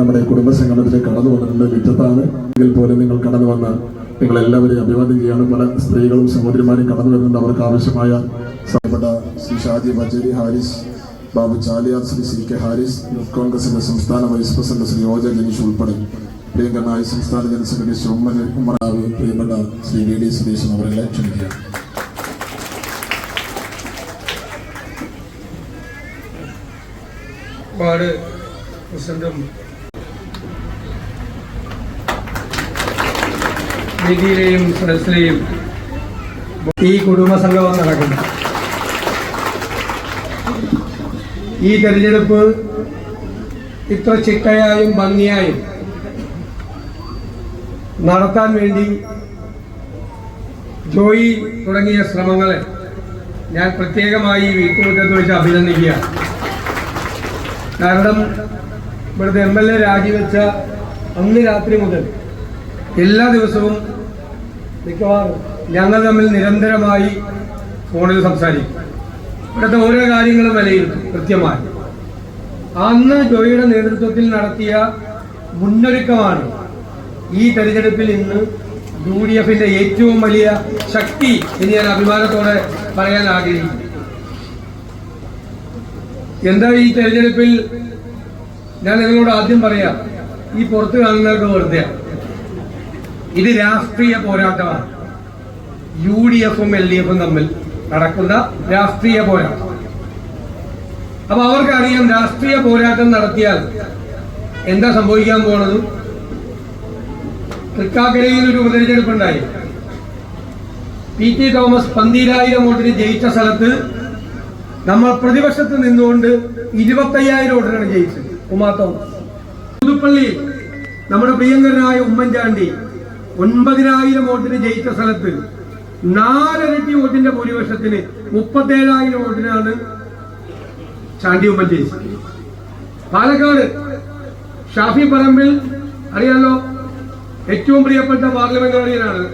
നമ്മുടെ കുടുംബ കടന്നു വന്നിട്ടുണ്ട് വിറ്റത്താണ് എങ്കിൽ പോലും നിങ്ങൾ കടന്നു വന്ന നിങ്ങൾ എല്ലാവരെയും അഭിവാദ്യം ചെയ്യാണ്. പല സ്ത്രീകളും സഹോദരിമാരും കടന്നു വരുന്നുണ്ട്. അവർക്ക് ആവശ്യമായ Shri Shaji Bacheri Haris Babu Chaliyar Shri C K Haris youth കോൺഗ്രസിന്റെ സംസ്ഥാന വൈസ് പ്രസിഡന്റ് ശ്രീ ഓജ ജനീഷ് ഉൾപ്പെടെ പ്രിയങ്കരനായ സംസ്ഥാന ജനറൽ സെക്രട്ടറി ശ്രീ ഉമ്മൻ ഉമ്മറാവ് പ്രിയപ്പെട്ട ശ്രീ വി ഡി സുരേഷൻ അവരെല്ലാം ക്ഷണിക്കുക വാർഡ് പ്രസിഡന്റും നിധിയിലെയും സദസ്സിലെയും ഈ കുടുംബ സംഗമം നടക്കുന്നു. ഈ തെരഞ്ഞെടുപ്പ് ഇത്ര ചിട്ടയായും ഭംഗിയായും നടത്താൻ വേണ്ടി ജോയി തുടങ്ങിയ ശ്രമങ്ങളെ ഞാൻ പ്രത്യേകമായി വീട്ടുമുറ്റത്ത് വെച്ച് അഭിനന്ദിക്കുകയാണ്. കാരണം ഇവിടുത്തെ എം എൽ എ രാജിവെച്ച അന്ന് രാത്രി മുതൽ എല്ലാ ദിവസവും മിക്കവാറും ഞങ്ങൾ തമ്മിൽ നിരന്തരമായി ഫോണിൽ സംസാരിക്കും. ഇവിടുത്തെ ഓരോ കാര്യങ്ങളും വിലയിരുത്തും കൃത്യമായി. അന്ന് ജോയിയുടെ നേതൃത്വത്തിൽ നടത്തിയ മുന്നൊരുക്കമാണ് ഈ തെരഞ്ഞെടുപ്പിൽ ഇന്ന് യു ഡി എഫിന്റെ ഏറ്റവും വലിയ ശക്തി എന്ന് ഞാൻ അഭിമാനത്തോടെ പറയാൻ ആഗ്രഹിക്കുന്നു. എന്താ ഈ തെരഞ്ഞെടുപ്പിൽ ഞാൻ നിങ്ങളോട് ആദ്യം പറയാം ഈ പുറത്ത് കാണുന്നവർക്ക് വെറുതെ ഇത് രാഷ്ട്രീയ പോരാട്ടമാണ്. യു ഡി എഫും എൽ ഡി എഫും തമ്മിൽ നടക്കുന്ന രാഷ്ട്രീയ പോരാട്ടം അപ്പൊ അവർക്കറിയാം രാഷ്ട്രീയ പോരാട്ടം നടത്തിയാൽ എന്താ സംഭവിക്കാൻ പോണത്? തൃക്കാക്കരയിൽ ഒരു ഉപതെരഞ്ഞെടുപ്പുണ്ടായി. പി ടി തോമസ് പന്തീരായിരം വോട്ടിന് ജയിച്ച സ്ഥലത്ത് നമ്മൾ പ്രതിപക്ഷത്ത് നിന്നുകൊണ്ട് ഇരുപത്തയ്യായിരം വോട്ടിനാണ് ജയിച്ചത്. ഉമാത്തോം പുതുപ്പള്ളിയിൽ നമ്മുടെ പ്രിയങ്കരനായ ഉമ്മൻചാണ്ടി ഒൻപതിനായിരം വോട്ടിന് ജയിച്ച സ്ഥലത്ത് നാലരട്ടി വോട്ടിന്റെ ഭൂരിപക്ഷത്തിന് മുപ്പത്തേഴായിരം വോട്ടിനാണ് ചാണ്ടി ഉമ്മൻ ജയിച്ചത്. പാലക്കാട് ഷാഫി പറമ്പിൽ അറിയാലോ ഏറ്റവും പ്രിയപ്പെട്ട പാർലമെന്റേറിയനാണ്.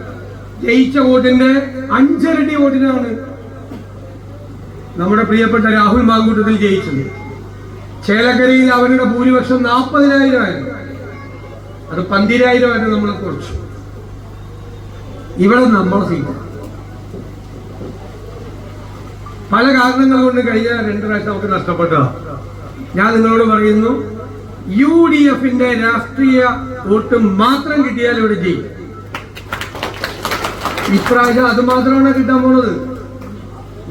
ജയിച്ച വോട്ടിന്റെ അഞ്ചരട്ടി വോട്ടിനാണ് നമ്മുടെ പ്രിയപ്പെട്ട രാഹുൽ മാങ്കൂട്ടത്തിൽ ജയിച്ചത്. ചേലക്കരയിൽ അവരുടെ ഭൂരിപക്ഷം നാൽപ്പതിനായിരം ആയിരുന്നു അത് പന്തിരായിരം ആയിരുന്നു നമ്മൾ കുറച്ചു. ഇവിടെ നമ്മൾ സീറ്റ്. പല കാരണങ്ങൾ കൊണ്ട് കഴിഞ്ഞ രണ്ട് പ്രാവശ്യം നമുക്ക് നഷ്ടപ്പെട്ടതാണ് ഞാൻ നിങ്ങളോട് പറയുന്നു യു ഡി എഫിന്റെ രാഷ്ട്രീയ വോട്ട് മാത്രം കിട്ടിയാൽ ഇവിടെ ജയിക്കും. ഇപ്രാവശ്യം അത് മാത്രമാണ് കിട്ടാൻ പോണത്.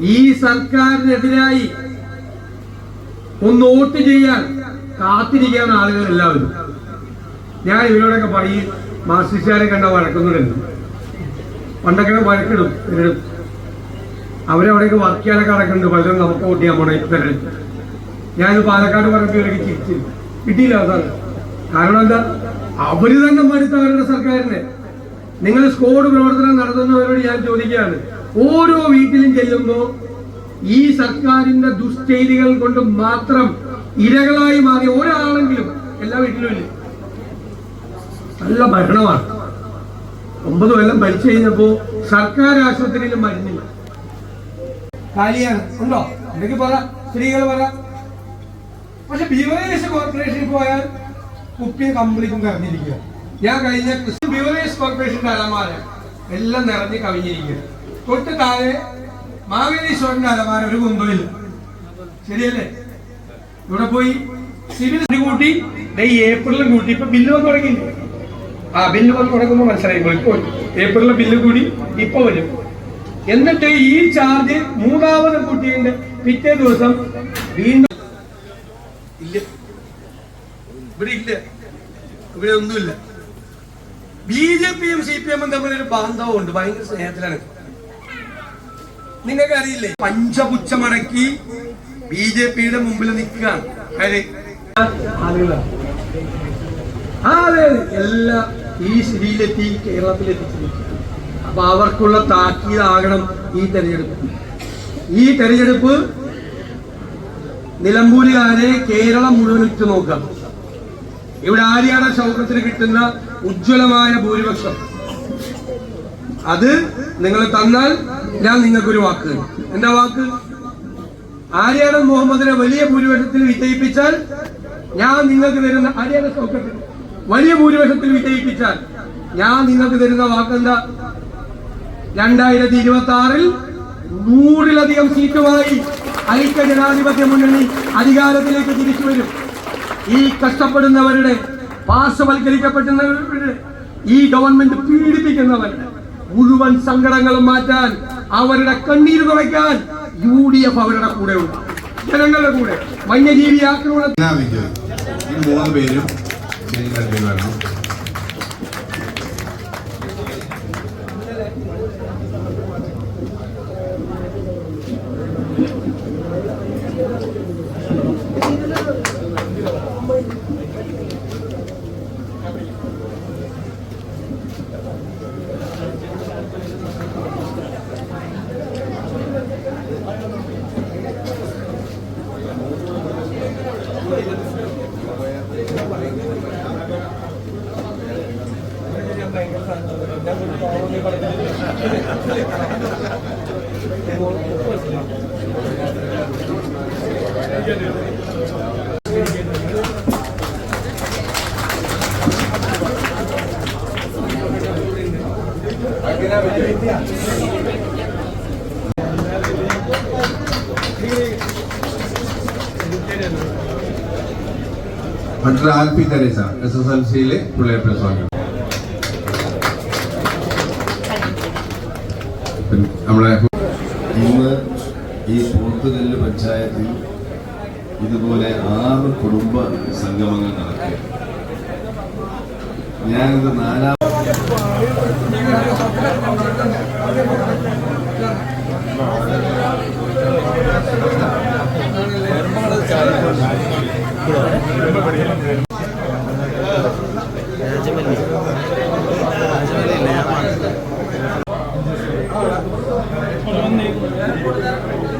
ഈ സർക്കാരിനെതിരായി ഒന്ന് വോട്ട് ചെയ്യാൻ കാത്തിരിക്കാൻ ആളുകൾ എല്ലാവരും. ഞാൻ ഇവരോടൊക്കെ പറയും മാർസിസ്റ്റുകാരെ കണ്ട വഴക്കുന്നുണ്ട് പണ്ടൊക്കെ വഴക്കിടും അവരവിടെയൊക്കെ വർക്ക് ചെയ്യാനൊക്കെ നടക്കുന്നുണ്ട് പലരും നമുക്ക് വോട്ട് ചെയ്യാൻ പോണേ ഞാൻ പാലക്കാട് പറഞ്ഞപ്പോൾ ഇവരൊക്കെ ചിരിച്ചു. കിട്ടിയില്ല സാർ. കാരണം എന്താ? അവർ തന്നെ മടുത്ത അവരുടെ സർക്കാരിനെ. നിങ്ങൾ സ്കോഡ് പ്രവർത്തനം നടത്തുന്നവരോട് ഞാൻ ചോദിക്കുകയാണ്. ഓരോ വീട്ടിലും ചെല്ലുമ്പോൾ ഈ സർക്കാരിന്റെ ദുശ്ചൈലികൾ കൊണ്ട് മാത്രം ഇരകളായി മാറിയ ഒരാളെങ്കിലും എല്ലാ വീട്ടിലും ഇല്ല? നല്ല ഭരണമാണ്. ഒമ്പത് കൊല്ലം ഭരിച്ചു കഴിഞ്ഞപ്പോ സർക്കാർ ആശുപത്രിയിൽ മരുന്നില്ല. കാലിയാണ് ഉണ്ടോ? എന്തൊക്കെ പറ. സ്ത്രീകൾ പറ. പക്ഷെ ബിവറേജ് കോർപ്പറേഷനിൽ പോയാൽ കുപ്പിയും കമ്പിളിക്കും കവിഞ്ഞിരിക്കുക. ഞാൻ കഴിഞ്ഞ ബിവറേജ് കോർപ്പറേഷന്റെ അലമാര എല്ലാം നിറഞ്ഞ് കവിഞ്ഞിരിക്കുക. തൊട്ട് താഴെ മാവേലീശ്വരന്റെ അലമാര ഒരു കുന്തമില്ല. ശരിയല്ലേ? ഇവിടെ പോയി സിവിൽ കൂട്ടി ഈ ഏപ്രിലും കൂട്ടി ഇപ്പൊ ബില്ല് വന്ന് തുടങ്ങി ആ ബില്ല് വന്ന് തുടങ്ങുമ്പോൾ മനസ്സിലായി ഇപ്പോൾ ഏപ്രിലിലെ ബില്ല് കൂടി ഇപ്പൊ വരും. എന്നിട്ട് ഈ ചാർജ് മൂന്നാമത് കൂട്ടിയതിന്റെ പിറ്റേ ദിവസം വീണ്ടും ഇല്ല. ഇവിടെ ഇല്ല. ഇവിടെ ഒന്നുമില്ല. ബി ജെ പിയും സി പി എമ്മും തമ്മിൽ ഒരു ബാന്ധവമുണ്ട്. ഭയങ്കര സ്നേഹത്തിലാണ്. നിങ്ങൾക്ക് അറിയില്ലേ പഞ്ചപുച്ഛമടക്കി ബി ജെ പിയുടെ മുമ്പിൽ നിൽക്കുകയാണ്. എല്ലാ ഈ സ്ഥിതിയിലെത്തി കേരളത്തിലെത്തിച്ചു അപ്പൊ അവർക്കുള്ള താക്കീതാകണം ഈ തെരഞ്ഞെടുപ്പ്. ഈ തെരഞ്ഞെടുപ്പ് നിലമ്പൂരുകാരെ കേരളം മുഴുവൻ ഉറ്റുനോക്കാം ഇവിടെ ആര്യാട ശൗക്കത്തിന് കിട്ടുന്ന ഉജ്ജ്വലമായ ഭൂരിപക്ഷം. അത് നിങ്ങൾ തന്നാൽ ഞാൻ നിങ്ങൾക്കൊരു വാക്ക്. എന്താ വാക്ക്? ആര്യാടൻ മുഹമ്മദിനെ വലിയ ഭൂരിപക്ഷത്തിൽ വിജയിപ്പിച്ചാൽ ഞാൻ നിങ്ങൾക്ക് തരുന്ന ആര്യാടൻ സൗഖ്യത്തിൽ വലിയ ഭൂരിപക്ഷത്തിൽ വിജയിപ്പിച്ചാൽ ഞാൻ നിങ്ങൾക്ക് തരുന്ന വാക്കെന്താ? രണ്ടായിരത്തി ഇരുപത്തി ആറിൽ നൂറിലധികം സീറ്റുമായി ഐക്യ ജനാധിപത്യ മുന്നണി അധികാരത്തിലേക്ക് തിരിച്ചു വരും. ഈ കഷ്ടപ്പെടുന്നവരുടെ പാർശ്വവൽക്കരിക്കപ്പെടുന്നവരുടെ ഈ ഗവൺമെന്റ് പീഡിപ്പിക്കുന്നവൻ മുഴുവൻ സങ്കടങ്ങളും മാറ്റാൻ അവരുടെ കണ്ണീര് തുറയ്ക്കാൻ യു ഡി എഫ് അവരുടെ കൂടെ ഉണ്ട് ജനങ്ങളുടെ കൂടെ. വന്യജീവി ആക്രമണം ഈ മൂന്ന് പേരും doctor Alpy Teresa S S L സിയിലെ പിള്ളേർ പ്ലസ് നമ്മുടെ ഇന്ന് ഈ പോത്തുകല്ല് പഞ്ചായത്തിൽ ഇതുപോലെ ആറ് കുടുംബ സംഗമങ്ങൾ നടക്കുക ഞാനിത് നാലാം